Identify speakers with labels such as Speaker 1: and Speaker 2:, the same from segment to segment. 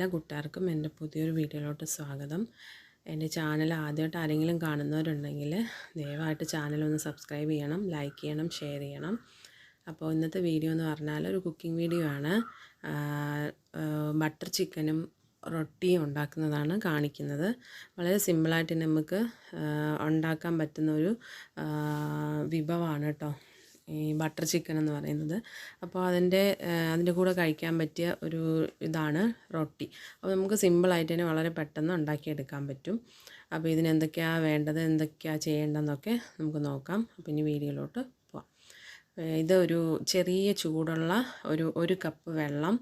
Speaker 1: എല്ലാ കൂട്ടുകാർക്കും എന്റെ പുതിയൊരു വീഡിയോയിലോട്ട് സ്വാഗതം. എന്റെ ചാനൽ ആദ്യമായിട്ട് ആരെങ്കിലും കാണുന്നവരുണ്ടെങ്കിൽ ദയവായിട്ട് ഒന്ന് സബ്സ്ക്രൈബ് ചെയ്യണം ലൈക്ക് ചെയ്യണം ഷെയർ ചെയ്യണം. അപ്പോൾ ഇന്നത്തെ വീഡിയോ എന്ന് പറഞ്ഞാൽ ഒരു കുക്കിംഗ് വീഡിയോ ആണ്. ബട്ടർ ചിക്കനും റൊട്ടിയും ഉണ്ടാക്കുന്നതാണ് കാണിക്കുന്നത്. വളരെ സിമ്പിളായിട്ട് നമുക്ക് ഉണ്ടാക്കാൻ പറ്റുന്ന ഒരു വിഭവമാണ് കേട്ടോ. ഈ ബട്ടർ ചിക്കൻ എന്ന് പറയുന്നത്. അപ്പോൾ അതിന്റെ അതിന്റെ കൂടെ കഴിക്കാൻ പറ്റിയ ഒരു ഇതാണ് റൊട്ടി. അപ്പോൾ നമുക്ക് സിമ്പിളായിട്ട് തന്നെ വളരെ പെട്ടെന്ന് ഉണ്ടാക്കിയെടുക്കാൻ പറ്റും. അപ്പോൾ ഇതിന് എന്തൊക്കെയാണ് വേണ്ടത് എന്തൊക്കെയാണ് ചെയ്യേണ്ടതെന്നൊക്കെ നമുക്ക് നോക്കാം. അപ്പോൾ ഇനി വീഡിയോയിലോട്ട് ഇത് ഒരു ചെറിയ ചൂടുള്ള ഒരു ഒരു കപ്പ് വെള്ളം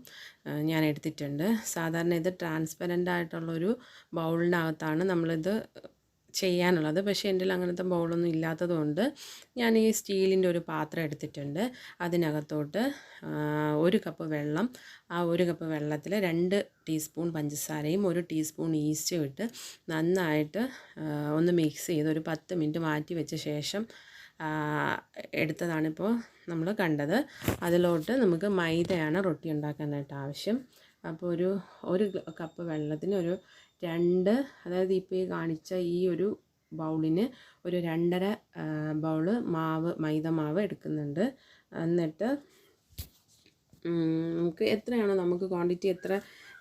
Speaker 1: ഞാൻ എടുത്തിട്ടുണ്ട്. സാധാരണ ഇത് ട്രാൻസ്പെറന്റ് ആയിട്ടുള്ളൊരു ബൗളിനകത്താണ് നമ്മളിത് ചെയ്യാനുള്ളത്. പക്ഷേ എന്റെ അങ്ങനത്തെ ബൗളൊന്നും ഇല്ലാത്തതുകൊണ്ട് ഞാൻ ഈ സ്റ്റീലിന്റെ ഒരു പാത്രം എടുത്തിട്ടുണ്ട്. അതിനകത്തോട്ട് ഒരു കപ്പ് വെള്ളം ആ ഒരു കപ്പ് വെള്ളത്തിൽ രണ്ട് ടീസ്പൂൺ പഞ്ചസാരയും ഒരു ടീസ്പൂൺ ഈസ്റ്റും ഇട്ട് നന്നായിട്ട് ഒന്ന് മിക്സ് ചെയ്ത് ഒരു പത്ത് മിനിറ്റ് മാറ്റി വെച്ച ശേഷം എടുത്തതാണിപ്പോൾ നമ്മൾ കണ്ടത്. അതിലോട്ട് നമുക്ക് മൈദയാണ് റൊട്ടി ഉണ്ടാക്കാനായിട്ട് ആവശ്യം. അപ്പോൾ ഒരു ഒരു കപ്പ് വെള്ളത്തിന് ഒരു രണ്ട് അതായത് ഇപ്പോൾ ഈ കാണിച്ച ഈ ഒരു ബൗളിന് ഒരു രണ്ടര ബൗൾ മാവ് മൈദ മാവ് എടുക്കുന്നുണ്ട്. എന്നിട്ട് നമുക്ക് എത്രയാണോ നമുക്ക് ക്വാണ്ടിറ്റി എത്ര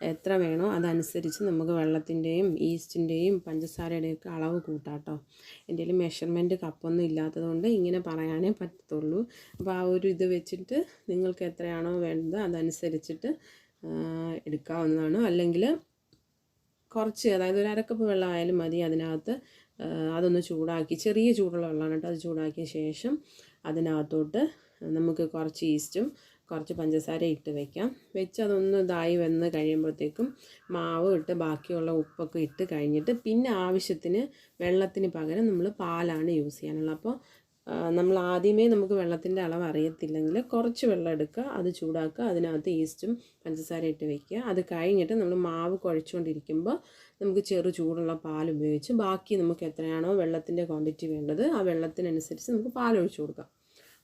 Speaker 1: എത്ര വേണോ അതനുസരിച്ച് നമുക്ക് വെള്ളത്തിന്റെയും ഈസ്റ്റിന്റെയും പഞ്ചസാരയുടെയൊക്കെ അളവ് കൂട്ടാം കേട്ടോ എന്റെ കയ്യിൽ മെഷർമെന്റ് കപ്പൊന്നും ഇല്ലാത്തതുകൊണ്ട് ഇങ്ങനെ പറയാനേ പറ്റത്തുള്ളൂ. അപ്പോൾ ആ ഒരു ഇത് വെച്ചിട്ട് നിങ്ങൾക്ക് എത്രയാണോ വേണ്ടത് അതനുസരിച്ചിട്ട് എടുക്കാവുന്നതാണ്. അല്ലെങ്കിൽ കുറച്ച് അതായത് ഒരു അരക്കപ്പ് വെള്ളമായാലും മതി അതിനകത്ത്. അതൊന്ന് ചൂടാക്കി ചെറിയ ചൂടുള്ള വെള്ളമാണ് കേട്ടോ അത് ചൂടാക്കിയ ശേഷം അതിനകത്തോട്ട് നമുക്ക് കുറച്ച് ഈസ്റ്റും കുറച്ച് പഞ്ചസാര ഇട്ട് വെക്കാം. വെച്ച് അതൊന്ന് ഇതായി വന്ന് കഴിയുമ്പോഴത്തേക്കും മാവ് ഇട്ട് ബാക്കിയുള്ള ഉപ്പൊക്കെ ഇട്ട് കഴിഞ്ഞിട്ട് പിന്നെ ആവശ്യത്തിന് വെള്ളത്തിന് പകരം നമ്മൾ പാലാണ് യൂസ് ചെയ്യാനുള്ളത്. അപ്പോൾ നമ്മൾ ആദ്യമേ നമുക്ക് വെള്ളത്തിന്റെ അളവ് അറിയത്തില്ലെങ്കിൽ കുറച്ച് വെള്ളം എടുക്കുക അത് ചൂടാക്കുക അതിനകത്ത് ഈസ്റ്റും പഞ്ചസാര ഇട്ട് വെക്കുക. അത് കഴിഞ്ഞിട്ട് നമ്മൾ മാവ് കുഴച്ചുകൊണ്ടിരിക്കുമ്പോൾ നമുക്ക് ചെറു ചൂടുള്ള പാൽ ഉപയോഗിച്ച് ബാക്കി നമുക്ക് എത്രയാണോ വെള്ളത്തിന്റെ ക്വാണ്ടിറ്റി വേണ്ടത് ആ വെള്ളത്തിനനുസരിച്ച് നമുക്ക് പാൽ ഒഴിച്ചു കൊടുക്കാം.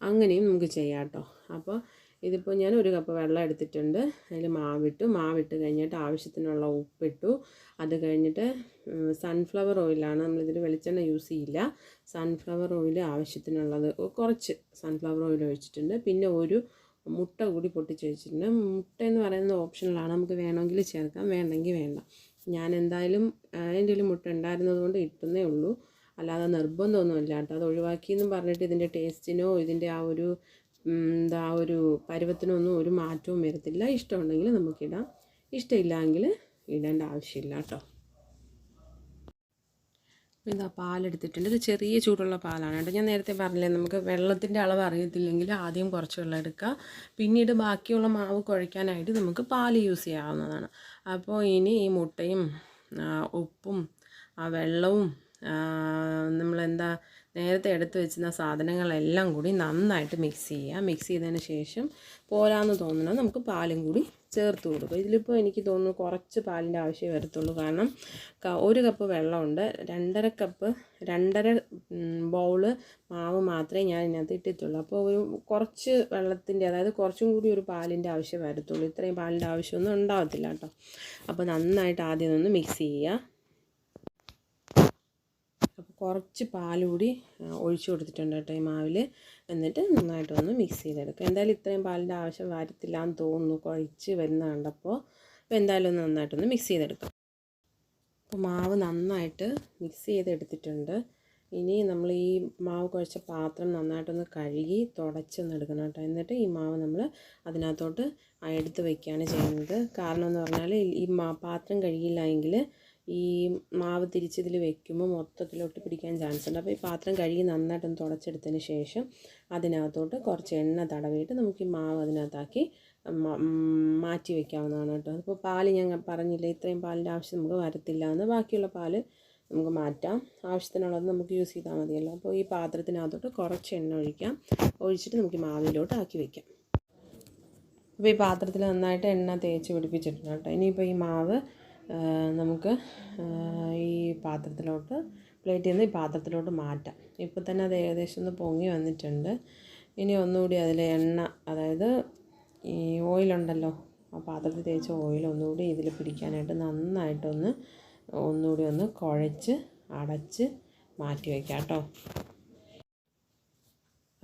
Speaker 1: അങ്ങനെയും നമുക്ക് ചെയ്യാം കേട്ടോ. അപ്പോൾ ഇതിപ്പോൾ ഞാൻ ഒരു കപ്പ് വെള്ളം എടുത്തിട്ടുണ്ട്. അതിൽ മാവിട്ടു. മാവിട്ട് കഴിഞ്ഞിട്ട് ആവശ്യത്തിനുള്ള ഉപ്പിട്ടു. അത് കഴിഞ്ഞിട്ട് സൺഫ്ലവർ ഓയിലാണ് നമ്മളിതിൽ വെളിച്ചെണ്ണ യൂസ് ചെയ്യില്ല. സൺഫ്ലവർ ഓയിൽ ആവശ്യത്തിനുള്ളത് കുറച്ച് സൺഫ്ലവർ ഓയിൽ ഒഴിച്ചിട്ടുണ്ട്. പിന്നെ ഒരു മുട്ട കൂടി പൊട്ടിച്ച് വെച്ചിട്ടുണ്ട്. മുട്ട എന്ന് പറയുന്നത് ഓപ്ഷനിലാണ് നമുക്ക് വേണമെങ്കിൽ ചേർക്കാം. വേണ്ടെങ്കിൽ വേണ്ട. ഞാൻ എന്തായാലും അതിന്റെ കയ്യിൽ മുട്ട ഉണ്ടായിരുന്നത് കൊണ്ട് ഇട്ടുന്നേ ഉള്ളൂ. അല്ലാതെ നിർബന്ധമൊന്നുമില്ല കേട്ടോ. അത് ഒഴിവാക്കിയെന്നും പറഞ്ഞിട്ട് ഇതിന്റെ ടേസ്റ്റിനോ ഇതിന്റെ ആ ഒരു എന്താ ഒരു പരുവത്തിനൊന്നും ഒരു മാറ്റവും വരത്തില്ല. ഇഷ്ടമുണ്ടെങ്കിൽ നമുക്കിടാം ഇഷ്ടമില്ലെങ്കിൽ ഇടേണ്ട ആവശ്യമില്ല കേട്ടോ. ഇതാ പാലെടുത്തിട്ടുണ്ട്. ഇത് ചെറിയ ചൂടുള്ള പാലാണ് കേട്ടോ. ഞാൻ നേരത്തെ പറഞ്ഞില്ലേ നമുക്ക് വെള്ളത്തിന്റെ അളവ് അറിയത്തില്ലെങ്കിൽ ആദ്യം കുറച്ച് വെള്ളം എടുക്കുക. പിന്നീട് ബാക്കിയുള്ള മാവ് കുഴയ്ക്കാനായിട്ട് നമുക്ക് പാൽ യൂസ് ചെയ്യാവുന്നതാണ്. അപ്പോൾ ഇനി ഈ മുട്ടയും ഉപ്പും ആ വെള്ളവും നമ്മളെന്താ നേരത്തെ എടുത്തു വെച്ചിരുന്ന സാധനങ്ങളെല്ലാം കൂടി നന്നായിട്ട് മിക്സ് ചെയ്യുക. മിക്സ് ചെയ്തതിന് ശേഷം പോരാന്ന് തോന്നുന്നത് നമുക്ക് പാലും കൂടി ചേർത്ത് കൊടുക്കും. ഇതിലിപ്പോൾ എനിക്ക് തോന്നുന്നു കുറച്ച് പാലിന്റെ ആവശ്യം വരത്തുള്ളൂ. കാരണം ഒരു കപ്പ് വെള്ളമുണ്ട്. രണ്ടര കപ്പ് രണ്ടര ബൗൾ മാവ് മാത്രമേ ഞാൻ ഇതിനകത്ത് ഇട്ടിട്ടുള്ളൂ. അപ്പോൾ ഒരു കുറച്ച് വെള്ളത്തിന്റെ അതായത് കുറച്ചും കൂടി ഒരു പാലിന്റെ ആവശ്യം വരത്തുള്ളൂ. ഇത്രയും പാലിന്റെ ആവശ്യമൊന്നും ഉണ്ടാവത്തില്ല കേട്ടോ. അപ്പോൾ നന്നായിട്ട് ആദ്യം ഒന്ന് മിക്സ് ചെയ്യുക. കുറച്ച് പാലുകൂടി ഒഴിച്ചു കൊടുത്തിട്ടുണ്ട് കേട്ടോ ഈ മാവിൽ എന്നിട്ട് നന്നായിട്ടൊന്ന് മിക്സ് ചെയ്തെടുക്കുക എന്തായാലും ഇത്രയും പാലിന്റെ ആവശ്യം വരത്തില്ല എന്ന് തോന്നുന്നു. കുഴച്ച് വരുന്ന കണ്ടപ്പോൾ അപ്പോൾ എന്തായാലും ഒന്ന് നന്നായിട്ടൊന്ന് മിക്സ് ചെയ്തെടുക്കാം. അപ്പോൾ മാവ് നന്നായിട്ട് മിക്സ് ചെയ്തെടുത്തിട്ടുണ്ട്. ഇനി നമ്മൾ ഈ മാവ് കുഴച്ച പാത്രം നന്നായിട്ടൊന്ന് കഴുകി തുടച്ചൊന്ന് എടുക്കണം കേട്ടോ. എന്നിട്ട് ഈ മാവ് നമ്മൾ അതിനകത്തോട്ട് എടുത്ത് വയ്ക്കുകയാണ് ചെയ്യുന്നത്. കാരണം എന്ന് പറഞ്ഞാൽ ഈ പാത്രം കഴുകിയില്ല എങ്കിൽ ഈ മാവ് തിരിച്ചിതിൽ വെക്കുമ്പോൾ മൊത്തത്തിലോട്ട് പിടിക്കാൻ ചാൻസ് ഉണ്ട്. അപ്പോൾ ഈ പാത്രം കഴുകി നന്നായിട്ടൊന്ന് തുടച്ചെടുത്തതിന് ശേഷം അതിനകത്തോട്ട് കുറച്ച് എണ്ണ തടവിയിട്ട് നമുക്ക് ഈ മാവ് അതിനകത്താക്കി മാറ്റി വെക്കാവുന്നതാണ് കേട്ടോ. അപ്പോൾ പാൽ ഞാൻ പറഞ്ഞില്ല ഇത്രയും പാലിന്റെ ആവശ്യം നമുക്ക് വരത്തില്ല എന്ന്. ബാക്കിയുള്ള പാൽ നമുക്ക് മാറ്റാം. ആവശ്യത്തിനുള്ളത് നമുക്ക് യൂസ് ചെയ്താൽ മതിയല്ലോ. അപ്പോൾ ഈ പാത്രത്തിനകത്തോട്ട് കുറച്ച് എണ്ണ ഒഴിക്കാം. ഒഴിച്ചിട്ട് നമുക്ക് മാവിലോട്ട് ആക്കി വെക്കാം. അപ്പോൾ ഈ പാത്രത്തിൽ നന്നായിട്ട് എണ്ണ തേച്ച് പിടിപ്പിച്ചിട്ടുണ്ട് കേട്ടോ. ഇനിയിപ്പോൾ ഈ മാവ് നമുക്ക് ഈ പാത്രത്തിലോട്ട് പ്ലേറ്റിൽ നിന്ന് ഈ പാത്രത്തിലോട്ട് മാറ്റാം. ഇപ്പോൾ തന്നെ അത് ഏകദേശം ഒന്ന് പൊങ്ങി വന്നിട്ടുണ്ട്. ഇനി ഒന്നുകൂടി അതിൽ എണ്ണ അതായത് ഈ ഓയിലുണ്ടല്ലോ ആ പാത്രത്തിൽ തേച്ച ഓയിൽ ഒന്നുകൂടി ഇതിൽ പിടിക്കാനായിട്ട് നന്നായിട്ടൊന്ന് ഒന്നുകൂടി ഒന്ന് കുഴച്ച് അടച്ച് മാറ്റി വയ്ക്കാം കേട്ടോ.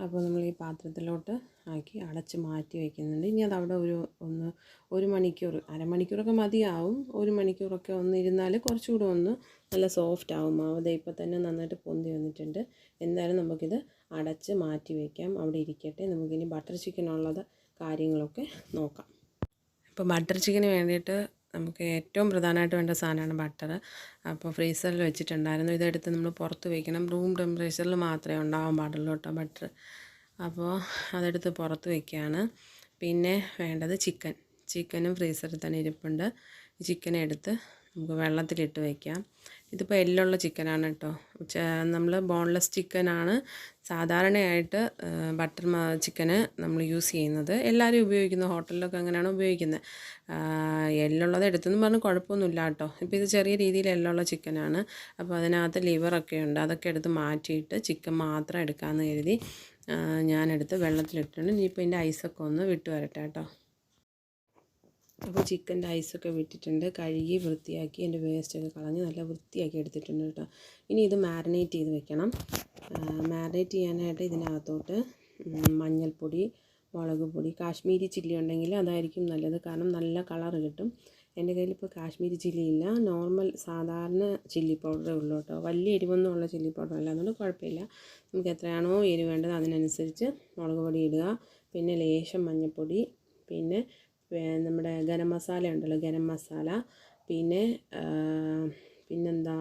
Speaker 1: അപ്പോൾ നമ്മൾ ഈ പാത്രത്തിലോട്ട് ആക്കി അടച്ച് മാറ്റി വയ്ക്കുന്നുണ്ട് ഇനി അത് അവിടെ ഒരു ഒന്ന് ഒരു മണിക്കൂർ അരമണിക്കൂറൊക്കെ മതിയാവും. ഒരു മണിക്കൂറൊക്കെ ഒന്ന് ഇരുന്നാൽ കുറച്ചുകൂടെ ഒന്ന് നല്ല സോഫ്റ്റ് ആവും. മാവ് ദേ ഇപ്പോൾ തന്നെ നന്നായിട്ട് പൊന്തി വന്നിട്ടുണ്ട്. എന്തായാലും നമുക്കിത് അടച്ച് മാറ്റി വയ്ക്കാം അവിടെ ഇരിക്കട്ടെ. നമുക്കിനി ബട്ടർ ചിക്കനുള്ളത് കാര്യങ്ങളൊക്കെ നോക്കാം. അപ്പോൾ ബട്ടർ ചിക്കന് വേണ്ടിയിട്ട് നമുക്ക് ഏറ്റവും പ്രധാനമായിട്ട് വേണ്ട സാധനമാണ് ബട്ടർ അപ്പോൾ ഫ്രീസറിൽ വെച്ചിട്ടുണ്ടായിരുന്നു. ഇതെടുത്ത് നമ്മൾ പുറത്ത് വയ്ക്കണം റൂം ടെമ്പറേച്ചറിൽ മാത്രമേ ഉണ്ടാവാൻ പാടുള്ളൂ കേട്ടോ ബട്ടർ അപ്പോൾ അതെടുത്ത് പുറത്ത് വയ്ക്കുകയാണ് പിന്നെ വേണ്ടത് ചിക്കൻ. ചിക്കനും ഫ്രീസറിൽ തന്നെ ഇരിപ്പുണ്ട്. ഈ ചിക്കനെ എടുത്ത് നമുക്ക് വെള്ളത്തിലിട്ട് വയ്ക്കാം ഇതിപ്പോൾ എല്ലുള്ള ചിക്കനാണ് കേട്ടോ. നമ്മൾ ബോൺലെസ് ചിക്കനാണ് സാധാരണയായിട്ട് ബട്ടർ ചിക്കന് നമ്മൾ യൂസ് ചെയ്യുന്നത്. എല്ലാവരും ഉപയോഗിക്കുന്ന ഹോട്ടലിലൊക്കെ അങ്ങനെയാണ് ഉപയോഗിക്കുന്നത്. എല്ലുള്ളത് എടുത്തെന്ന് പറഞ്ഞ് കുഴപ്പമൊന്നുമില്ല കേട്ടോ. ഇപ്പോൾ ഇത് ചെറിയ രീതിയിൽ എല്ലുള്ള ചിക്കനാണ്. അപ്പോൾ അതിനകത്ത് ലിവറൊക്കെ ഉണ്ട്. അതൊക്കെ എടുത്ത് മാറ്റിയിട്ട് ചിക്കൻ മാത്രം എടുക്കാമെന്ന് കരുതി ഞാനെടുത്ത് വെള്ളത്തിലിട്ടുണ്ട് ഇനിയിപ്പോൾ ഇതിന്റെ ഐസൊക്കെ ഒന്ന് വിട്ട് വരട്ടെ കേട്ടോ. അപ്പോൾ ചിക്കന്റെ ഐസൊക്കെ വിട്ടിട്ടുണ്ട് കഴുകി വൃത്തിയാക്കി എന്റെ വേസ്റ്റൊക്കെ കളഞ്ഞ് നല്ല വൃത്തിയാക്കി എടുത്തിട്ടുണ്ട് കേട്ടോ. ഇനി ഇത് മാരിനേറ്റ് ചെയ്ത് വെക്കണം. മാരിനേറ്റ് ചെയ്യാനായിട്ട് ഇതിനകത്തോട്ട് മഞ്ഞൾപ്പൊടി മുളക് പൊടി കാശ്മീരി ചില്ലി ഉണ്ടെങ്കിൽ അതായിരിക്കും നല്ലത്. കാരണം നല്ല കളർ കിട്ടും. എന്റെ കയ്യിൽ ഇപ്പോൾ കാശ്മീരി ചില്ലി ഇല്ല. നോർമൽ സാധാരണ ചില്ലി പൗഡറേ ഉള്ളൂ കേട്ടോ. വലിയ എരിവൊന്നും ഉള്ള ചില്ലി പൗഡർ അല്ല. അതുകൊണ്ട് കുഴപ്പമില്ല. നമുക്ക് എത്രയാണോ എരിവ് വേണ്ടത് അതിനനുസരിച്ച് മുളക് പൊടി ഇടുക. പിന്നെ ലേശം മഞ്ഞൾപ്പൊടി. പിന്നെ നമ്മുടെ ഗരം മസാല ഉണ്ടല്ലോ ഗരം മസാല. പിന്നെ പിന്നെന്താ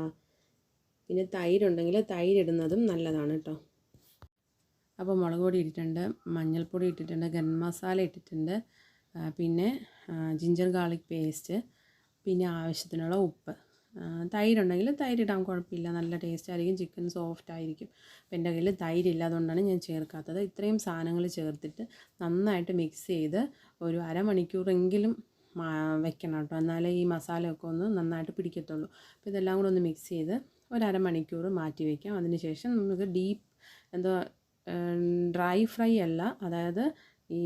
Speaker 1: പിന്നെ തൈരുണ്ടെങ്കിൽ തൈരിടുന്നതും നല്ലതാണ് കേട്ടോ അപ്പോൾ മുളക് പൊടി ഇട്ടിട്ടുണ്ട് മഞ്ഞൾപ്പൊടി ഇട്ടിട്ടുണ്ട് ഗരം മസാല ഇട്ടിട്ടുണ്ട് പിന്നെ ജിഞ്ചർ ഗാർലിക് പേസ്റ്റ് പിന്നെ ആവശ്യത്തിനുള്ള ഉപ്പ്. തൈരുണ്ടെങ്കിൽ തൈര് കുഴപ്പമില്ല. നല്ല ടേസ്റ്റ് ആയിരിക്കും. ചിക്കൻ സോഫ്റ്റ് ആയിരിക്കും. അപ്പം എന്റെ കയ്യിൽ തൈരില്ല. അതുകൊണ്ടാണ് ഞാൻ ചേർക്കാത്തത്. ഇത്രയും സാധനങ്ങൾ ചേർത്തിട്ട് നന്നായിട്ട് മിക്സ് ചെയ്ത് ഒരു അരമണിക്കൂറെങ്കിലും വെക്കണം കേട്ടോ. എന്നാലേ ഈ മസാലയൊക്കെ ഒന്ന് നന്നായിട്ട് പിടിക്കത്തുള്ളൂ. അപ്പോൾ ഇതെല്ലാം കൂടെ ഒന്ന് മിക്സ് ചെയ്ത് ഒരു മാറ്റി വയ്ക്കാം അതിന് ശേഷം നമുക്ക് ഡീപ്പ് എന്തോ ഡ്രൈ ഫ്രൈ അല്ല. അതായത് ഈ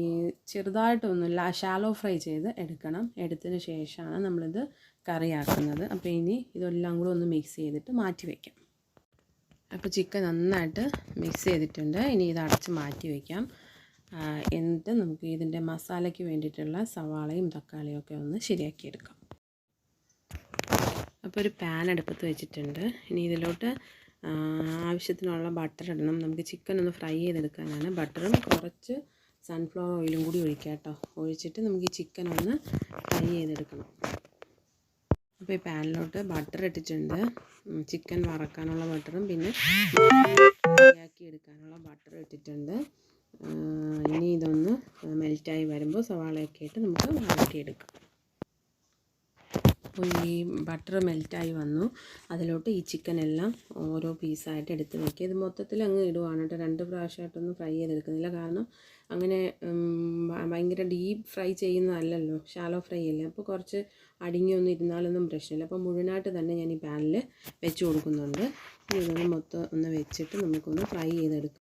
Speaker 1: ചെറുതായിട്ടൊന്നുമില്ല ഷാലോ ഫ്രൈ ചെയ്ത് എടുക്കണം. എടുത്തതിന് ശേഷമാണ് നമ്മളിത് കറിയാക്കുന്നത്. അപ്പോൾ ഇനി ഇതെല്ലാം കൂടെ ഒന്ന് മിക്സ് ചെയ്തിട്ട് മാറ്റി വയ്ക്കാം അപ്പോൾ ചിക്കൻ നന്നായിട്ട് മിക്സ് ചെയ്തിട്ടുണ്ട്. ഇനി ഇത് അടച്ച് മാറ്റി വയ്ക്കാം എന്നിട്ട് നമുക്ക് ഇതിന്റെ മസാലയ്ക്ക് വേണ്ടിയിട്ടുള്ള സവാളയും തക്കാളിയും ഒക്കെ ഒന്ന് ശരിയാക്കിയെടുക്കാം. അപ്പോൾ ഒരു പാൻ അടുപ്പത്ത് വെച്ചിട്ടുണ്ട്. ഇനി ഇതിലോട്ട് ആവശ്യത്തിനുള്ള ബട്ടർ ഇടണം. നമുക്ക് ചിക്കൻ ഒന്ന് ഫ്രൈ ചെയ്തെടുക്കാനാണ് ബട്ടറും കുറച്ച് സൺഫ്ലവർ ഓയിലും കൂടി ഒഴിക്കാം കേട്ടോ. ഒഴിച്ചിട്ട് നമുക്ക് ഈ ചിക്കൻ ഒന്ന് ഫ്രൈ ചെയ്തെടുക്കണം. അപ്പോൾ ഈ പാനിലോട്ട് ബട്ടർ ഇട്ടിട്ടുണ്ട്. ചിക്കൻ വറക്കാനുള്ള ബട്ടറും പിന്നെ ഫ്രൈയാക്കി എടുക്കാനുള്ള ബട്ടർ ഇട്ടിട്ടുണ്ട്. ഇനി ഇതൊന്ന് മെൽറ്റായി വരുമ്പോൾ സവാളയൊക്കെ ഇട്ട് നമുക്ക് വഴറ്റിയെടുക്കാം അപ്പോൾ ഈ ബട്ടർ മെൽറ്റായി വന്നു. അതിലോട്ട് ഈ ചിക്കൻ എല്ലാം ഓരോ പീസായിട്ട് എടുത്ത് വയ്ക്കുക ഇത് മൊത്തത്തിൽ അങ്ങ് ഇടുവാണ് കേട്ടോ. രണ്ട് പ്രാവശ്യമായിട്ടൊന്നും ഫ്രൈ ചെയ്തെടുക്കുന്നില്ല. കാരണം അങ്ങനെ ഭയങ്കര ഡീപ്പ് ഫ്രൈ ചെയ്യുന്നതല്ലല്ലോ. ഷാലോ ഫ്രൈ അല്ലേ? അപ്പോൾ കുറച്ച് അടുങ്ങിയൊന്നും ഇരുന്നാലൊന്നും പ്രശ്നമില്ല. അപ്പോൾ മുഴുവനായിട്ട് തന്നെ ഞാൻ ഈ പാനിൽ വെച്ച് കൊടുക്കുന്നുണ്ട്. ഇതൊന്ന് മൊത്തം ഒന്ന് വെച്ചിട്ട് നമുക്കൊന്ന് ഫ്രൈ ചെയ്തെടുക്കാം.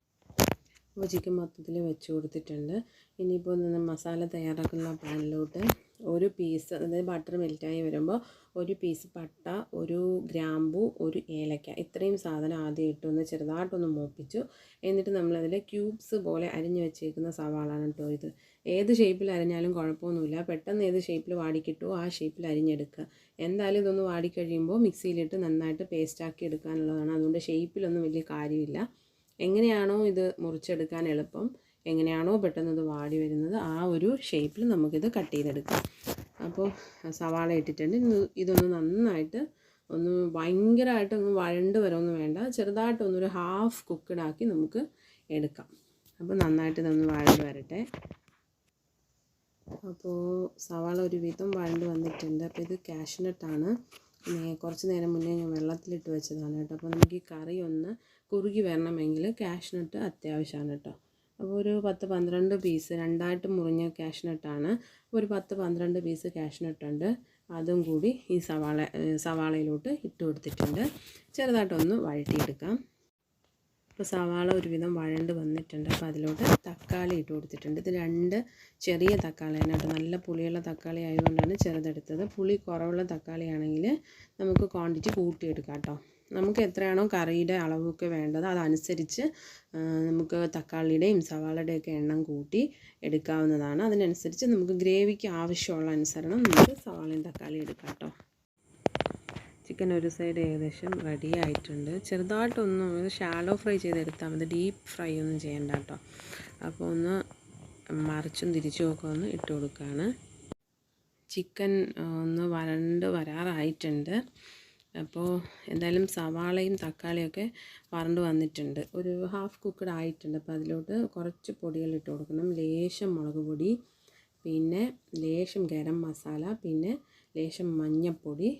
Speaker 1: അപ്പോൾ ചിക്കൻ മൊത്തത്തിൽ വെച്ച് കൊടുത്തിട്ടുണ്ട്. ഇനിയിപ്പോൾ മസാല തയ്യാറാക്കുന്ന പാനിലോട്ട് ഒരു പീസ് അതായത് ബട്ടർ മെൽറ്റായി വരുമ്പോൾ ഒരു പീസ് പട്ട ഒരു ഗ്രാമ്പു ഒരു ഏലക്ക ഇത്രയും സാധനം ആദ്യം ഇട്ടൊന്ന് ചെറുതായിട്ടൊന്ന് മൂപ്പിച്ചു. എന്നിട്ട് നമ്മളതിൽ ക്യൂബ്സ് പോലെ അരിഞ്ഞു വെച്ചേക്കുന്ന സവാളാണ് കേട്ടോ ഇത്. ഏത് ഷേപ്പിൽ അരിഞ്ഞാലും കുഴപ്പമൊന്നുമില്ല. പെട്ടെന്ന് ഏത് ഷേപ്പിൽ വാടിക്കിട്ടുമോ ആ ഷേപ്പിൽ അരിഞ്ഞെടുക്കുക. എന്തായാലും ഇതൊന്ന് വാടിക്കഴിയുമ്പോൾ മിക്സിയിലിട്ട് നന്നായിട്ട് പേസ്റ്റാക്കി എടുക്കാനുള്ളതാണ്. അതുകൊണ്ട് ഷേപ്പിലൊന്നും വലിയ കാര്യമില്ല. എങ്ങനെയാണോ ഇത് മുറിച്ചെടുക്കാൻ എളുപ്പം. എങ്ങനെയാണോ പെട്ടെന്ന് ഇത് വാടി വരുന്നത് ആ ഒരു ഷേപ്പിൽ നമുക്കിത് കട്ട് ചെയ്തെടുക്കാം. അപ്പോൾ സവാള ഇട്ടിട്ടുണ്ട്. ഇതൊന്ന് നന്നായിട്ട് ഒന്ന് ഭയങ്കരമായിട്ടൊന്ന് വഴണ്ട് വരുമൊന്നും വേണ്ട. ചെറുതായിട്ടൊന്നൊരു ഹാഫ് കുക്കഡാക്കി നമുക്ക് എടുക്കാം. അപ്പോൾ നന്നായിട്ട് ഇതൊന്ന് വഴണ്ട് വരട്ടെ. അപ്പോൾ സവാള ഒരു വിധം വഴണ്ട് വന്നിട്ടുണ്ട്. അപ്പോൾ ഇത് കാഷ്നട്ടാണ് കുറച്ച് നേരം മുന്നേ ഞാൻ വെള്ളത്തിലിട്ട് വെച്ചതാണ് കേട്ടോ. അപ്പോൾ നമുക്ക് ഈ കറി ഒന്ന് കുറുകി വരണമെങ്കിൽ കാഷ്നട്ട് അത്യാവശ്യമാണ് കേട്ടോ. അപ്പോൾ ഒരു പത്ത് പന്ത്രണ്ട് പീസ് രണ്ടായിട്ട് മുറിഞ്ഞ കാഷ്നട്ടാണ് ഒരു പത്ത് പന്ത്രണ്ട് പീസ് കാഷ്നട്ടുണ്ട് അതും കൂടി ഈ സവാള സവാളയിലോട്ട് ഇട്ട് കൊടുത്തിട്ടുണ്ട്. ചെറുതായിട്ടൊന്ന് വഴറ്റിയെടുക്കാം. ഇപ്പോൾ സവാള ഒരുവിധം വഴണ്ട് വന്നിട്ടുണ്ട്. അപ്പോൾ അതിലോട്ട് തക്കാളി ഇട്ട് കൊടുത്തിട്ടുണ്ട്. ഇത് രണ്ട് ചെറിയ തക്കാളിയാണ് കേട്ടോ നല്ല പുളിയുള്ള തക്കാളി ആയതുകൊണ്ടാണ് ചെറുതെടുത്തത്. പുളി കുറവുള്ള തക്കാളി ആണെങ്കിൽ നമുക്ക് ക്വാണ്ടിറ്റി കൂട്ടിയെടുക്കാം കേട്ടോ. നമുക്ക് എത്രയാണോ കറിയുടെ അളവൊക്കെ വേണ്ടത് അതനുസരിച്ച് നമുക്ക് തക്കാളിയുടെയും സവാളയുടെയൊക്കെ എണ്ണം കൂട്ടി എടുക്കാവുന്നതാണ്. അതിനനുസരിച്ച് നമുക്ക് ഗ്രേവിക്ക് ആവശ്യമുള്ള അനുസരണം നമുക്ക് സവാളയും തക്കാളിയും എടുക്കാം കേട്ടോ. ചിക്കൻ ഒരു സൈഡ് ഏകദേശം റെഡി ആയിട്ടുണ്ട്. ചെറുതായിട്ടൊന്നും ഷാലോ ഫ്രൈ ചെയ്തെടുത്താൽ മതി. ഡീപ്പ് ഫ്രൈ ഒന്നും ചെയ്യണ്ട കേട്ടോ. അപ്പോൾ ഒന്ന് മറിച്ചും തിരിച്ചും ഒക്കെ ഒന്ന് ഇട്ട് കൊടുക്കുകയാണ് ചിക്കൻ ഒന്ന് വരണ്ട് വരാറായിട്ടുണ്ട്. അപ്പോൾ എന്തായാലും സവാളയും തക്കാളിയൊക്കെ വരണ്ട് വന്നിട്ടുണ്ട്. ഒരു ഹാഫ് കുക്കഡ് ആയിട്ടുണ്ട്. അപ്പോൾ അതിലോട്ട് കുറച്ച് പൊടികൾ ഇട്ട് കൊടുക്കണം. ലേശം മുളക് പൊടി പിന്നെ ലേശം ഗരം മസാല പിന്നെ ലേശം മഞ്ഞൾപ്പൊടി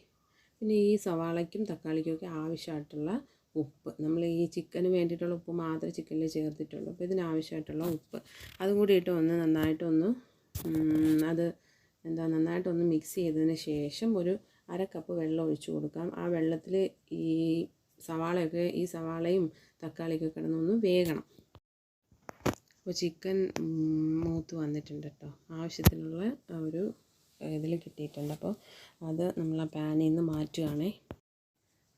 Speaker 1: പിന്നെ ഈ സവാളയ്ക്കും തക്കാളിക്കുമൊക്കെ ആവശ്യമായിട്ടുള്ള ഉപ്പ്. നമ്മൾ ഈ ചിക്കന് വേണ്ടിയിട്ടുള്ള ഉപ്പ് മാത്രമേ ചിക്കനിൽ ചേർത്തിട്ടുള്ളൂ. അപ്പോൾ ഇതിനാവശ്യമായിട്ടുള്ള ഉപ്പ്. അതും കൂടി ഇട്ട് ഒന്ന് നന്നായിട്ടൊന്ന് അത് എന്താ നന്നായിട്ടൊന്ന് മിക്സ് ചെയ്തതിന് ശേഷം ഒരു അര കപ്പ് വെള്ളം ഒഴിച്ചു കൊടുക്കാം. ആ വെള്ളത്തിൽ ഈ സവാളയൊക്കെ ഈ സവാളയും തക്കാളിയൊക്കെ കിടന്നൊന്ന് വേകണം. അപ്പോൾ ചിക്കൻ മൂത്ത് വന്നിട്ടുണ്ട് കേട്ടോ ആവശ്യത്തിനുള്ള ഒരു ഇതിൽ കിട്ടിയിട്ടുണ്ട്. അപ്പോൾ അത് നമ്മൾ ആ പാനിൽ നിന്ന് മാറ്റുകയാണേ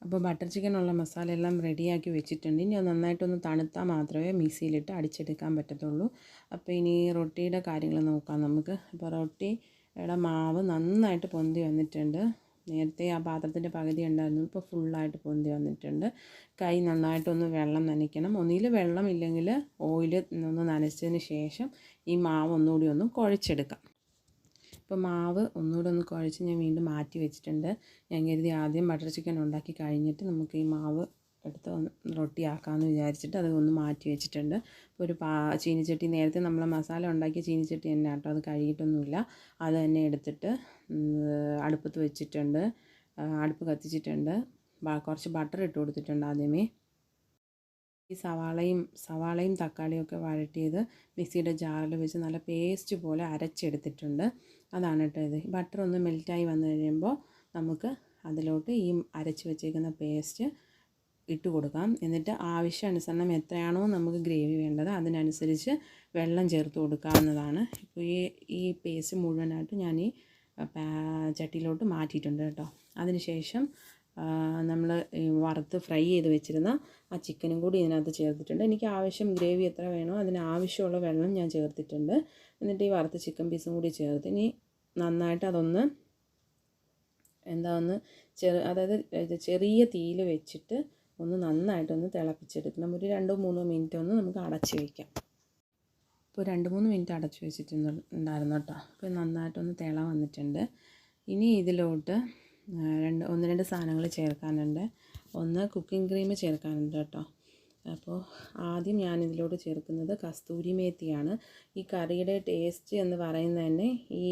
Speaker 1: അപ്പോൾ ബട്ടർ ചിക്കനുള്ള മസാല എല്ലാം റെഡിയാക്കി വെച്ചിട്ടുണ്ട്. ഇനി അത് നന്നായിട്ടൊന്ന് തണുത്താൽ മാത്രമേ മിക്സിയിലിട്ട് അടിച്ചെടുക്കാൻ പറ്റത്തുള്ളൂ. അപ്പോൾ ഇനി റൊട്ടിയുടെ കാര്യങ്ങൾ നോക്കാം നമുക്ക്. അപ്പോൾ റൊട്ടിയുടെ മാവ് നന്നായിട്ട് പൊന്തി വന്നിട്ടുണ്ട്. നേരത്തെ ആ പാത്രത്തിന്റെ പകുതി ഉണ്ടായിരുന്നു. ഇപ്പോൾ ഫുള്ളായിട്ട് പൊന്തി വന്നിട്ടുണ്ട്. കൈ നന്നായിട്ടൊന്ന് വെള്ളം നനയ്ക്കണം. ഒന്നിൽ വെള്ളം ഇല്ലെങ്കിൽ ഓയിൽ ഒന്ന് നനച്ചതിന് ശേഷം ഈ മാവ് ഒന്നുകൂടി ഒന്ന് കുഴച്ചെടുക്കാം. ഇപ്പോൾ മാവ് ഒന്നുകൂടി ഒന്ന് കുഴച്ച് ഞാൻ വീണ്ടും മാറ്റി വെച്ചിട്ടുണ്ട്. ഞാൻ കരുതി ആദ്യം ബട്ടർ ചിക്കൻ ഉണ്ടാക്കി കഴിഞ്ഞിട്ട് നമുക്ക് ഈ മാവ് എടുത്ത് റൊട്ടിയാക്കാമെന്ന് വിചാരിച്ചിട്ട് അത് ഒന്ന് മാറ്റി വെച്ചിട്ടുണ്ട്. ഇപ്പോൾ ഒരു പാ ചീനിച്ചട്ടി നേരത്തെ നമ്മൾ മസാല ഉണ്ടാക്കിയ ചീനിച്ചട്ടി തന്നെ കേട്ടോ അത് കഴുകിയിട്ടൊന്നുമില്ല. അത് തന്നെ എടുത്തിട്ട് അടുപ്പത്ത് വെച്ചിട്ടുണ്ട്. അടുപ്പ് കത്തിച്ചിട്ടുണ്ട്. കുറച്ച് ബട്ടർ ഇട്ട് കൊടുത്തിട്ടുണ്ട് ആദ്യമേ. ഈ സവാളയും സവാളയും തക്കാളിയും ഒക്കെ വഴറ്റിയത് മിക്സിയുടെ ജാറിൽ വെച്ച് നല്ല പേസ്റ്റ് പോലെ അരച്ചെടുത്തിട്ടുണ്ട്. അതാണ് കേട്ടോ ഇത്. ബട്ടർ ഒന്ന് മെൽറ്റായി വന്നു കഴിയുമ്പോൾ നമുക്ക് അതിലോട്ട് ഈ അരച്ച് വെച്ചേക്കുന്ന പേസ്റ്റ് ഇട്ട് കൊടുക്കാം. എന്നിട്ട് ആവശ്യാനുസരണം എത്രയാണോ നമുക്ക് ഗ്രേവി വേണ്ടത് അതിനനുസരിച്ച് വെള്ളം ചേർത്ത് കൊടുക്കാവുന്നതാണ്. ഇപ്പോൾ ഈ ഈ പേസ്റ്റ് മുഴുവനായിട്ട് ഞാൻ ഈ ചട്ടിയിലോട്ട് മാറ്റിയിട്ടുണ്ട് കേട്ടോ. അതിനുശേഷം നമ്മൾ വറുത്ത് ഫ്രൈ ചെയ്ത് വെച്ചിരുന്ന ആ ചിക്കനും കൂടി ഇതിനകത്ത് ചേർത്തിട്ടുണ്ട്. എനിക്ക് ആവശ്യം ഗ്രേവി എത്ര വേണോ അതിന് ആവശ്യമുള്ള വെള്ളം ഞാൻ ചേർത്തിട്ടുണ്ട്. എന്നിട്ട് ഈ വറുത്ത ചിക്കൻ പീസും കൂടി ചേർത്ത് ഇനി നന്നായിട്ട് അതൊന്ന് എന്താ ഒന്ന് ചെറു അതായത് ചെറിയ തീയിൽ വെച്ചിട്ട് ഒന്ന് നന്നായിട്ടൊന്ന് തിളപ്പിച്ചെടുക്കണം. ഒരു രണ്ടോ മൂന്നോ മിനിറ്റ് ഒന്ന് നമുക്ക് അടച്ച് വയ്ക്കാം ഇപ്പോൾ രണ്ട് മൂന്ന് മിനിറ്റ് അടച്ച് വെച്ചിട്ടുണ്ടായിരുന്നു കേട്ടോ. അപ്പോൾ നന്നായിട്ടൊന്ന് തിള വന്നിട്ടുണ്ട്. ഇനി ഇതിലോട്ട് രണ്ട് ഒന്ന് രണ്ട് സാധനങ്ങൾ ചേർക്കാനുണ്ട്. ഒന്ന് കുക്കിംഗ് ക്രീം ചേർക്കാനുണ്ട് കേട്ടോ. അപ്പോൾ ആദ്യം ഞാൻ ഇതിലോട്ട് ചേർക്കുന്നത് കസ്തൂരി മേത്തിയാണ്. ഈ കറിയുടെ ടേസ്റ്റ് എന്ന് പറയുന്നത് തന്നെ ഈ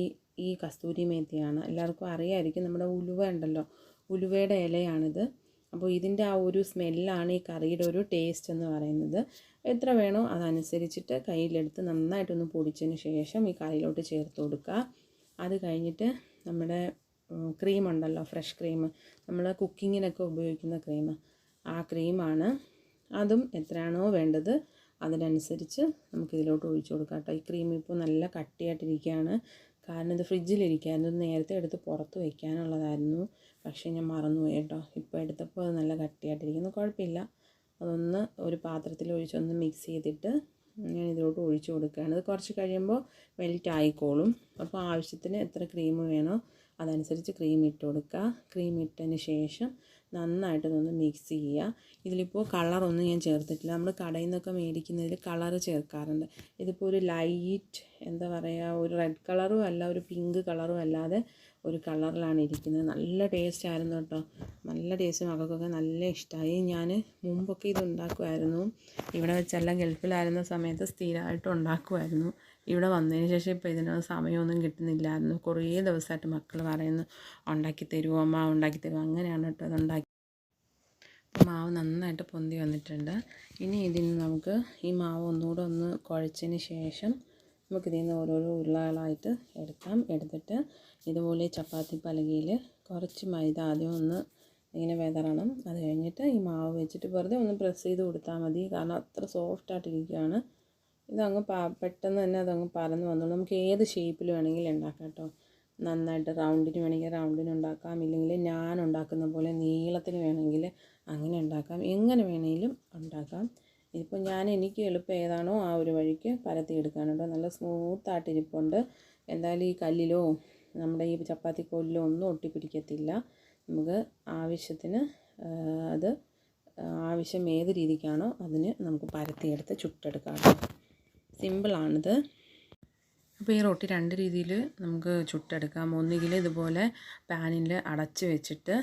Speaker 1: ഈ കസ്തൂരി മേത്തിയാണ്. എല്ലാവർക്കും അറിയാമായിരിക്കും നമ്മുടെ ഉലുവ ഉണ്ടല്ലോ. ഉലുവയുടെ ഇലയാണിത്. അപ്പോൾ ഇതിന്റെ ആ ഒരു സ്മെല്ലാണ് ഈ കറിയുടെ ഒരു ടേസ്റ്റ് എന്ന് പറയുന്നത്. എത്ര വേണോ അതനുസരിച്ചിട്ട് കയ്യിലെടുത്ത് നന്നായിട്ടൊന്ന് പൊടിച്ചതിന് ശേഷം ഈ കറിയിലോട്ട് ചേർത്ത് കൊടുക്കുക. അത് കഴിഞ്ഞിട്ട് നമ്മുടെ ക്രീം ഉണ്ടല്ലോ ഫ്രഷ് ക്രീം നമ്മൾ കുക്കിങ്ങിനൊക്കെ ഉപയോഗിക്കുന്ന ക്രീം ആ ക്രീമാണ് അതും എത്രയാണോ വേണ്ടത് അതിനനുസരിച്ച് നമുക്കിതിലോട്ട് ഒഴിച്ചു കൊടുക്കാം കേട്ടോ. ഈ ക്രീം ഇപ്പോൾ നല്ല കട്ടിയായിട്ടിരിക്കുകയാണ്. കാരണം ഇത് ഫ്രിഡ്ജിലിരിക്കായിരുന്നു നേരത്തെ എടുത്ത് പുറത്ത് വയ്ക്കാനുള്ളതായിരുന്നു പക്ഷേ ഞാൻ മറന്നുപോയി കേട്ടോ. ഇപ്പോൾ എടുത്തപ്പോൾ അത് നല്ല കട്ടിയായിട്ടിരിക്കുന്നു. കുഴപ്പമില്ല. അതൊന്ന് ഒരു പാത്രത്തിൽ ഒഴിച്ചൊന്ന് മിക്സ് ചെയ്തിട്ട് ഞാൻ ഇതിലോട്ട് ഒഴിച്ചു കൊടുക്കുകയാണ്. ഇത് കുറച്ച് കഴിയുമ്പോൾ മെൽറ്റ് ആയിക്കോളും. അപ്പോൾ ആവശ്യത്തിന് എത്ര ക്രീം വേണോ അതനുസരിച്ച് ക്രീം ഇട്ട് കൊടുക്കുക. ക്രീം ഇട്ടതിന് ശേഷം നന്നായിട്ട് ഇതൊന്ന് മിക്സ് ചെയ്യുക. ഇതിലിപ്പോൾ കളറൊന്നും ഞാൻ ചേർത്തിട്ടില്ല. നമ്മൾ കടയിൽ നിന്നൊക്കെ മേടിക്കുന്നതിൽ കളർ ചേർക്കാറുണ്ട്. ഇതിപ്പോൾ ഒരു ലൈറ്റ് എന്താ പറയുക ഒരു റെഡ് കളറും അല്ല ഒരു പിങ്ക് കളറും അല്ലാതെ ഒരു കളറിലാണ് ഇരിക്കുന്നത്. നല്ല ടേസ്റ്റ് ആയിരുന്നു കേട്ടോ. നല്ല ടേസ്റ്റ് മക്കൾക്കൊക്കെ നല്ല ഇഷ്ടമായി ഞാൻ മുമ്പൊക്കെ ഇത് ഉണ്ടാക്കുമായിരുന്നു ഇവിടെ വെച്ചെല്ലാം ഗൾഫിലായിരുന്ന സമയത്ത് സ്ഥിരമായിട്ട് ഉണ്ടാക്കുമായിരുന്നു ഇവിടെ വന്നതിന് ശേഷം ഇപ്പോൾ ഇതിനുള്ള സമയമൊന്നും കിട്ടുന്നില്ലായിരുന്നു. കുറേ ദിവസമായിട്ട് മക്കൾ പറയുന്നു ഉണ്ടാക്കി തരുമോ അമ്മ? ഉണ്ടാക്കി തരുമോ അങ്ങനെയാണ് കേട്ടോ അത് ഉണ്ടാക്കി. മാവ് നന്നായിട്ട് പൊന്തി വന്നിട്ടുണ്ട്. ഇനി ഇതിന് നമുക്ക് ഈ മാവ് ഒന്നുകൂടെ ഒന്ന് കുഴച്ചതിന് ശേഷം നമുക്കിതിൽ നിന്ന് ഓരോരോ ഉരുളകളായിട്ട് എടുക്കാം. എടുത്തിട്ട് ഇതുപോലെ ചപ്പാത്തി പലകയിൽ കുറച്ച് മൈദ ആദ്യം ഒന്ന് ഇങ്ങനെ വെതറണം. അത് കഴിഞ്ഞിട്ട് ഈ മാവ് വെച്ചിട്ട് വെറുതെ ഒന്ന് പ്രസ് ചെയ്ത് കൊടുത്താൽ മതി. കാരണം അത്ര സോഫ്റ്റായിട്ടിരിക്കുകയാണ് ഇതങ്ങ് പാ പെട്ടെന്ന് തന്നെ അതങ്ങ് പറന്ന് വന്നോളൂ. നമുക്ക് ഏത് ഷേപ്പിൽ വേണമെങ്കിലും ഉണ്ടാക്കാം കേട്ടോ. നന്നായിട്ട് റൗണ്ടിന് വേണമെങ്കിൽ റൗണ്ടിന് ഉണ്ടാക്കാം. ഇല്ലെങ്കിൽ ഞാൻ ഉണ്ടാക്കുന്ന പോലെ നീളത്തിന് വേണമെങ്കിൽ അങ്ങനെ ഉണ്ടാക്കാം. എങ്ങനെ വേണമെങ്കിലും ഉണ്ടാക്കാം. ഇതിപ്പോൾ ഞാൻ എനിക്ക് എളുപ്പം ഏതാണോ ആ ഒരു വഴിക്ക് പരത്തിയെടുക്കാണ് കേട്ടോ. നല്ല സ്മൂത്തായിട്ട് ഇരിപ്പുണ്ട്. എന്തായാലും ഈ കല്ലിലോ നമ്മുടെ ഈ ചപ്പാത്തി കോലിലോ ഒന്നും ഒട്ടിപ്പിടിക്കത്തില്ല. നമുക്ക് ആവശ്യത്തിന് അത് ആവശ്യം ഏത് രീതിക്കാണോ അതിന് നമുക്ക് പരത്തിയെടുത്ത് ചുട്ടെടുക്കാം സിമ്പിളാണിത്. അപ്പോൾ ഈ റൊട്ടി രണ്ട് രീതിയിൽ നമുക്ക് ചുട്ടെടുക്കാം. ഒന്നുകിൽ ഇതുപോലെ പാനിൽ അടച്ച് വെച്ചിട്ട്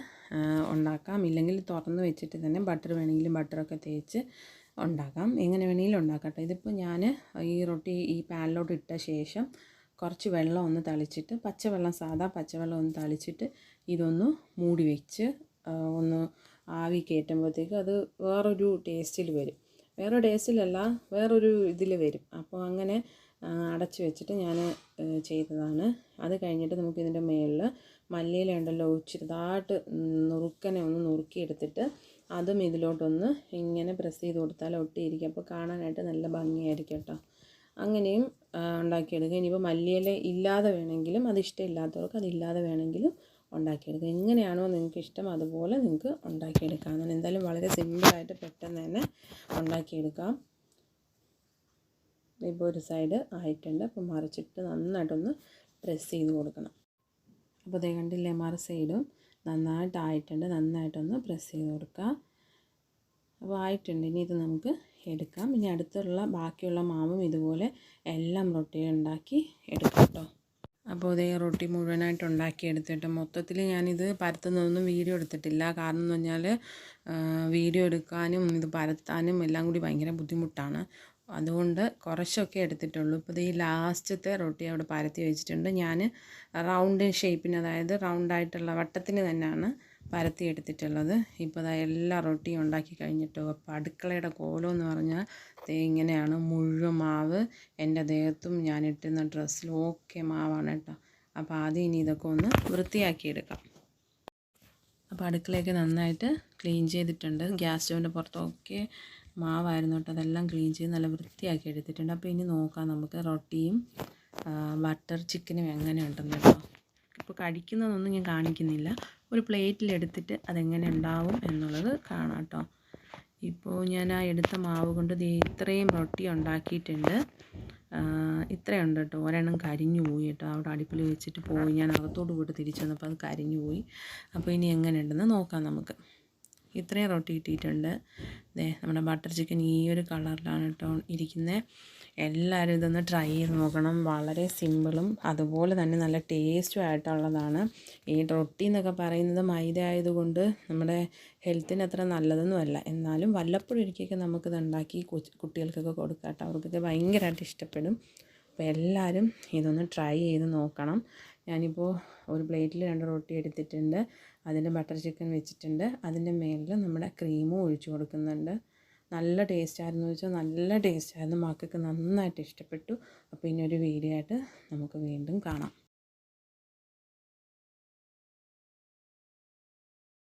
Speaker 1: ഉണ്ടാക്കാം. ഇല്ലെങ്കിൽ തുറന്ന് വെച്ചിട്ട് തന്നെ ബട്ടർ വേണമെങ്കിലും ബട്ടറൊക്കെ തേച്ച് ഉണ്ടാക്കാം. എങ്ങനെ വേണമെങ്കിലും ഉണ്ടാക്കാം കേട്ടോ ഇതിപ്പോൾ ഞാൻ ഈ റൊട്ടി ഈ പാനിലോട്ട് ഇട്ട ശേഷം കുറച്ച് വെള്ളം ഒന്ന് തളിച്ചിട്ട് പച്ചവെള്ളം സാധാ പച്ചവെള്ളം ഒന്ന് തളിച്ചിട്ട് ഇതൊന്ന് മൂടി വെച്ച് ഒന്ന് ആവി കയറ്റുമ്പോഴത്തേക്ക് അത് വേറൊരു ടേസ്റ്റിൽ വരും. വേറെ ഡേസിലല്ല വേറൊരു ഇതിൽ വരും. അപ്പോൾ അങ്ങനെ അടച്ച് വെച്ചിട്ട് ഞാൻ ചെയ്തതാണ്. അത് കഴിഞ്ഞിട്ട് നമുക്ക് ഇതിന്റെ മുകളിൽ മല്ലിയില ഉണ്ടല്ലോ ചെറുതായിട്ട് നുറുക്കനെ ഒന്ന് നുറുക്കിയെടുത്തിട്ട് അതും ഇതിലോട്ടൊന്ന് ഇങ്ങനെ പ്രസ് ചെയ്ത് കൊടുത്താൽ ഒട്ടിയിരിക്കും. അപ്പോൾ കാണാനായിട്ട് നല്ല ഭംഗിയായിരിക്കും കേട്ടോ. അങ്ങനെയും ഉണ്ടാക്കിയെടുക്കുക. ഇനിയിപ്പോൾ മല്ലിയില ഇല്ലാതെ വേണമെങ്കിലും അത് ഇഷ്ടമില്ലാത്തവർക്ക് അതില്ലാതെ വേണമെങ്കിലും ഉണ്ടാക്കിയെടുക്കുക. എങ്ങനെയാണോ നിങ്ങൾക്ക് ഇഷ്ടം അതുപോലെ നിങ്ങൾക്ക് ഉണ്ടാക്കിയെടുക്കാം. എന്തായാലും വളരെ സിമ്പിളായിട്ട് പെട്ടെന്ന് തന്നെ ഉണ്ടാക്കിയെടുക്കാം. ഇപ്പോൾ ഒരു സൈഡ് ആയിട്ടുണ്ട്. അപ്പോൾ മറിച്ചിട്ട് നന്നായിട്ടൊന്ന് പ്രസ് ചെയ്ത് കൊടുക്കണം. അപ്പോൾ അതേ കണ്ടില്ലേ മറു സൈഡും നന്നായിട്ട് നന്നായിട്ടായിട്ടുണ്ട്. നന്നായിട്ടൊന്ന് പ്രസ് ചെയ്ത് കൊടുക്കുക. അപ്പോൾ ആയിട്ടുണ്ട്. ഇനി ഇത് നമുക്ക് എടുക്കാം. ഇനി അടുത്തുള്ള ബാക്കിയുള്ള മാവും ഇതുപോലെ എല്ലാം റൊട്ടി ഉണ്ടാക്കി എടുക്കാം കേട്ടോ. അപ്പോൾ ഇതേ റൊട്ടി മുഴുവനായിട്ട് ഉണ്ടാക്കിയെടുത്തിട്ട് മൊത്തത്തിൽ ഞാനിത് പരത്തുന്നതൊന്നും വീഡിയോ എടുത്തിട്ടില്ല. കാരണം എന്ന് പറഞ്ഞാൽ വീഡിയോ എടുക്കാനും ഇത് പരത്താനും എല്ലാം കൂടി ഭയങ്കര ബുദ്ധിമുട്ടാണ്. അതുകൊണ്ട് കുറച്ചൊക്കെ എടുത്തിട്ടുള്ളൂ. ഇപ്പോൾ ഈ ലാസ്റ്റത്തെ റൊട്ടി അവിടെ പരത്തി വെച്ചിട്ടുണ്ട്. ഞാൻ റൗണ്ട് ഷേപ്പിന് അതായത് റൗണ്ടായിട്ടുള്ള വട്ടത്തിന് തന്നെയാണ് പരത്തി എടുത്തിട്ടുള്ളത്. ഇപ്പോൾ അതാ എല്ലാ റൊട്ടിയും ഉണ്ടാക്കി കഴിഞ്ഞിട്ടോ അപ്പോൾ അടുക്കളയുടെ കോലം എന്ന് പറഞ്ഞാൽ ഇങ്ങനെയാണ് മുഴുവൻ മാവ് എന്റെ ദേഹത്തും ഞാൻ ഇട്ടുന്ന ഡ്രസ്സിലും ഒക്കെ മാവാണ് കേട്ടോ. അപ്പോൾ ആദ്യം ഇനി ഇതൊക്കെ ഒന്ന് വൃത്തിയാക്കിയെടുക്കാം. അപ്പോൾ അടുക്കളയൊക്കെ നന്നായിട്ട് ക്ലീൻ ചെയ്തിട്ടുണ്ട്. ഗ്യാസ് സ്റ്റൗവിന്റെ പുറത്തൊക്കെ മാവായിരുന്നു കേട്ടോ. അതെല്ലാം ക്ലീൻ ചെയ്ത് നല്ല വൃത്തിയാക്കി എടുത്തിട്ടുണ്ട്. അപ്പോൾ ഇനി നോക്കാം നമുക്ക് റൊട്ടിയും ബട്ടർ ചിക്കനും എങ്ങനെ ഉണ്ടെന്ന് കേട്ടോ. ഇപ്പോൾ കഴിക്കുന്നതൊന്നും ഞാൻ കാണിക്കുന്നില്ല. ഒരു പ്ലേറ്റിലെടുത്തിട്ട് അതെങ്ങനെ ഉണ്ടാവും എന്നുള്ളത് കാണാം കേട്ടോ. ഇപ്പോൾ ഞാൻ ആ എടുത്ത മാവ് കൊണ്ട് ഇത്രയും റൊട്ടി ഉണ്ടാക്കിയിട്ടുണ്ട്. ഇത്രയുണ്ട് കേട്ടോ. ഒരെണ്ണം കരിഞ്ഞു പോയി കേട്ടോ. അവിടെ അടുപ്പിൽ വെച്ചിട്ട് പോയി. ഞാൻ അകത്തോട്ട് പോയിട്ട് തിരിച്ചു വന്നപ്പോൾ അത് കരിഞ്ഞു പോയി. അപ്പോൾ ഇനി എങ്ങനെയുണ്ടെന്ന് നോക്കാം നമുക്ക്. ഇത്രയും റൊട്ടി കിട്ടിയിട്ടുണ്ട്. നമ്മുടെ ബട്ടർ ചിക്കൻ ഈ ഒരു കളറിലാണ് കേട്ടോ ഇരിക്കുന്നത്. എല്ലാവരും ഇതൊന്ന് ട്രൈ ചെയ്ത് നോക്കണം. വളരെ സിമ്പിളും അതുപോലെ തന്നെ നല്ല ടേസ്റ്റും ആയിട്ടുള്ളതാണ്. ഈ റൊട്ടി എന്നൊക്കെ പറയുന്നത് മൈദ ആയതുകൊണ്ട് നമ്മുടെ ഹെൽത്തിന് അത്ര നല്ലതൊന്നുമല്ല എന്നാലും വല്ലപ്പോഴും ഒരിക്കലൊക്കെ നമുക്കിത് ഉണ്ടാക്കി കുട്ടികൾക്കൊക്കെ കൊടുക്കാം കേട്ടോ. അവർക്കൊക്കെ ഭയങ്കരമായിട്ട് ഇഷ്ടപ്പെടും. അപ്പോൾ എല്ലാവരും ഇതൊന്ന് ട്രൈ ചെയ്ത് നോക്കണം. ഞാനിപ്പോൾ ഒരു പ്ലേറ്റിൽ രണ്ട് റൊട്ടി എടുത്തിട്ടുണ്ട്. അതിന്റെ ബട്ടർ ചിക്കൻ വെച്ചിട്ടുണ്ട്. അതിന്റെ മേലിൽ നമ്മുടെ ക്രീമും ഒഴിച്ചു കൊടുക്കുന്നുണ്ട്. നല്ല ടേസ്റ്റായിരുന്നു വെച്ചാൽ നല്ല ടേസ്റ്റായിരുന്നു. മക്കൾക്ക് നന്നായിട്ട് ഇഷ്ടപ്പെട്ടു. അപ്പോൾ ഇനി ഒരു വീഡിയോ ആയിട്ട് നമുക്ക് വീണ്ടും കാണാം.